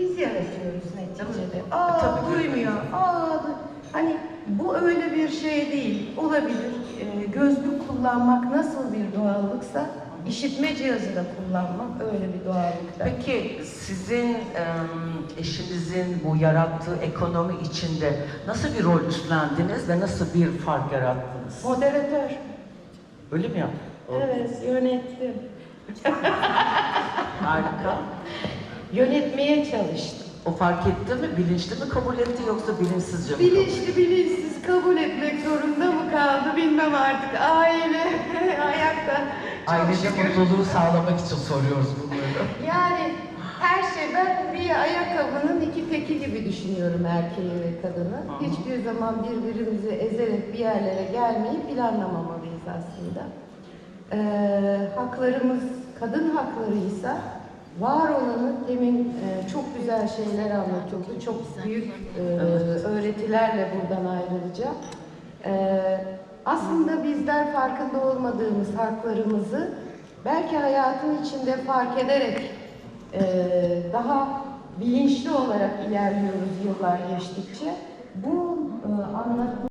biz yaratıyoruz neticede. Aa Tabii duymuyor. Aa hani bu öyle bir şey değil. Olabilir. Ee, gözlük kullanmak nasıl bir doğallıksa işitme cihazı da kullanmak öyle bir doğallıkta. Peki sizin eşinizin bu yarattığı ekonomi içinde nasıl bir rol üstlendiniz ve nasıl bir fark yarattınız? Moderatör. Öyle mi yaptın? Evet, yönettim. Harika. Yönetmeye çalıştım. O fark etti mi? Bilinçli mi kabul etti yoksa bilinçsizce mi? Bilinçli bilinçsiz kabul etmek zorunda mı kaldı bilmem artık. Aile ayakta. Çok Ailece şükür. mutluluğu sağlamak için soruyoruz bunları. Yani her şey ben bir ayakkabının iki teki gibi düşünüyorum erkeği ve kadını. Aha. Hiçbir zaman birbirimizi ezerek bir yerlere gelmeyi planlamamalıyız aslında. Ee, haklarımız kadın haklarıysa var olanı demin e, çok güzel şeyler anlatıldı. Çok büyük e, öğretilerle buradan ayrılacağım. Ee, aslında bizler farkında olmadığımız haklarımızı belki hayatın içinde fark ederek e, daha bilinçli olarak ilerliyoruz yıllar geçtikçe. Bu e, anlattığım